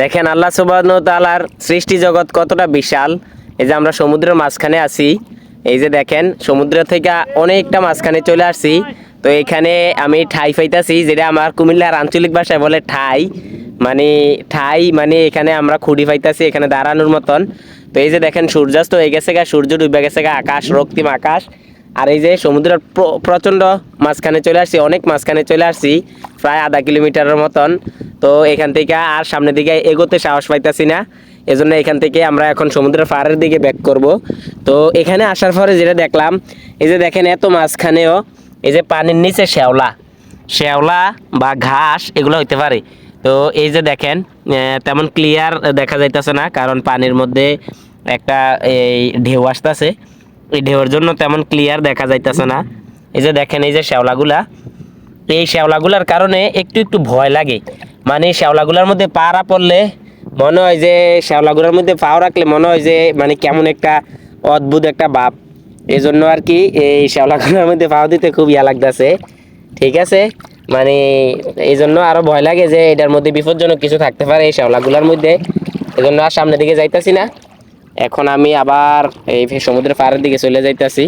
দেখেন আল্লাহ সুবাহ তালার সৃষ্টি জগৎ কতটা বিশাল। এই যে আমরা সমুদ্রের মাঝখানে আছি, এই যে দেখেন সমুদ্র থেকে অনেকটা মাঝখানে চলে আসছি। তো এখানে আমি ঠাই পাইতাছি, যেটা আমার কুমিল্লার আঞ্চলিক ভাষায় বলে ঠাই। মানে ঠাই মানে এখানে আমরা খুঁড়ি পাইতাছি, এখানে দাঁড়ানোর মতন। তো এই যে দেখেন সূর্যাস্ত হয়ে গেছে গা, সূর্য ডুবে গেছে গা, আকাশ, রক্তিম আকাশ। আর এই যে সমুদ্রের প্র- প্রচণ্ড মাঝখানে চলে আসছি, অনেক মাঝখানে চলে আসছি, প্রায় আধা কিলোমিটারের মতন। তো এখান থেকে আর সামনের দিকে এগোতে সাহস পাইতাছি না। এজন্য এখান থেকে আমরা এখন সমুদ্রের পাড়ের দিকে ব্যাক করব। তো এখানে আসার পরে যেটা দেখলাম, এই যে দেখেন এত মাঝখানেও এই যে পানির নিচে শ্যাওলা। শ্যাওলা বা ঘাস এগুলো হইতে পারে। তো এই যে দেখেন তেমন ক্লিয়ার দেখা যাইতেছে না, কারণ পানির মধ্যে একটা এই ঢেউ আসতেছে। এই ঢেউর জন্য তেমন ক্লিয়ার দেখা যাইতেছে না। এই যে দেখেন, এই যে শ্যাওলাগুলা, এই শ্যাওলাগুলার কারণে একটু একটু ভয় লাগে। মানে শ্যাওলাগুলার মধ্যে পাড়া পড়লে মনে হয় যে, শ্যাওলাগুলার মধ্যে পাও রাখলে মনে হয় যে মানে কেমন একটা অদ্ভুত একটা ভাব। এই জন্য আর কি এই শ্যাওলাগুলার মধ্যে পাও দিতে খুব ইয়া লাগতেছে। ঠিক আছে? মানে এই জন্য আরও ভয় লাগে যে, এটার মধ্যে বিপজ্জনক কিছু থাকতে পারে এই শ্যাওলাগুলার মধ্যে। এই জন্য আর সামনের দিকে যাইতাছি না। এখন আমি আবার এই সমুদ্রের পাড়ের দিকে চলে যাইতাছি।